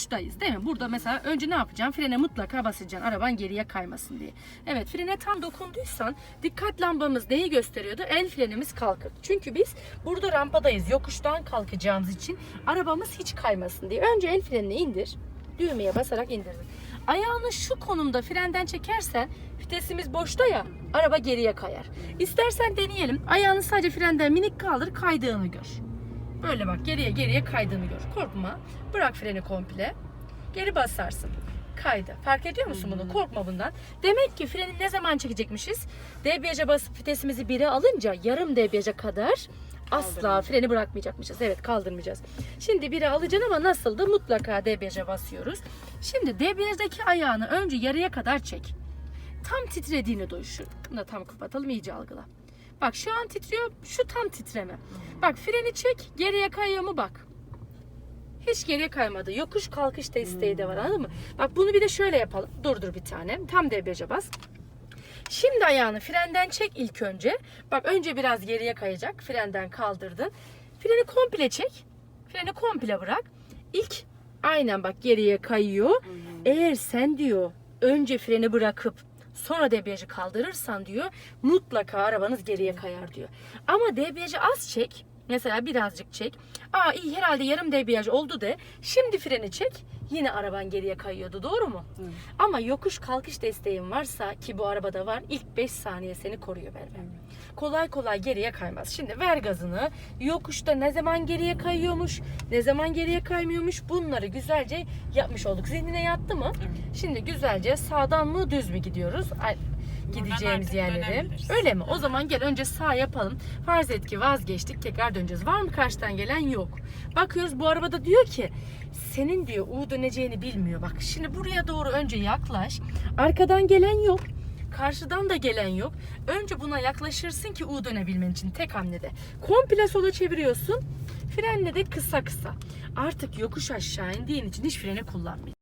Yokuştayız değil mi? Burada mesela önce ne yapacağım? Frene mutlaka basacaksın araban geriye kaymasın diye. Evet frene tam dokunduysan dikkat lambamız neyi gösteriyordu? El frenimiz kalkık. Çünkü biz burada rampadayız. Yokuştan kalkacağımız için arabamız hiç kaymasın diye. Önce el frenini indir. Düğmeye basarak indirdin. Ayağını şu konumda frenden çekersen vitesimiz boşta ya araba geriye kayar. İstersen deneyelim. Ayağını sadece frenden minik kaldır kaydığını gör. Böyle bak geriye geriye kaydığını gör. Korkma. Bırak freni komple. Geri basarsın. Kaydı. Fark ediyor musun bunu? Korkma bundan. Demek ki freni ne zaman çekecekmişiz? Debriyaja basıp vitesimizi 1'e alınca yarım debriyaja kadar asla freni bırakmayacakmışız. Evet kaldırmayacağız. Şimdi 1'e alacaksın ama nasıldı? Mutlaka debriyaja basıyoruz. Şimdi debriyajdaki ayağını önce yarıya kadar çek. Tam titrediğini duy. Şu, bunu da tam kapatalım iyice algıla. Bak şu an titriyor. Şu tam titreme. Bak freni çek. Geriye kayıyor mu bak. Hiç geriye kaymadı. Yokuş kalkış desteği de var anladın mı? Bak bunu bir de şöyle yapalım. Durdur bir tane. Tam debriyaja bas. Şimdi ayağını frenden çek ilk önce. Bak önce biraz geriye kayacak. Frenden kaldırdın. Freni komple çek. Freni komple bırak. İlk aynen bak geriye kayıyor. Eğer sen diyor önce freni bırakıp sonra debriyajı kaldırırsan diyor mutlaka arabanız geriye kayar diyor. Ama debriyajı az çek. Mesela birazcık çek. Aa iyi herhalde yarım debriyaj oldu de. Şimdi freni çek. Yine araban geriye kayıyordu. Doğru mu? Ama yokuş kalkış desteğin varsa ki bu arabada var ilk 5 saniye seni koruyor Merve. Kolay kolay geriye kaymaz. Şimdi ver gazını. Yokuşta ne zaman geriye kayıyormuş, ne zaman geriye kaymıyormuş bunları güzelce yapmış olduk. Zihnine yattı mı? Şimdi güzelce sağdan mı düz mü gidiyoruz? Gideceğimiz dönebiliriz. Öyle mi? O zaman gel önce sağ yapalım. Farz et ki vazgeçtik tekrar döneceğiz. Var mı karşıdan gelen? Yok. Bakıyoruz bu arabada diyor ki senin diyor U döneceğini bilmiyor. Bak şimdi buraya doğru önce yaklaş. Arkadan gelen yok. Karşıdan da gelen yok. Önce buna yaklaşırsın ki U dönebilmen için tek hamlede. Komple sola çeviriyorsun. Frenle de kısa kısa. Artık yokuş aşağı indiğin için hiç freni kullanmayın.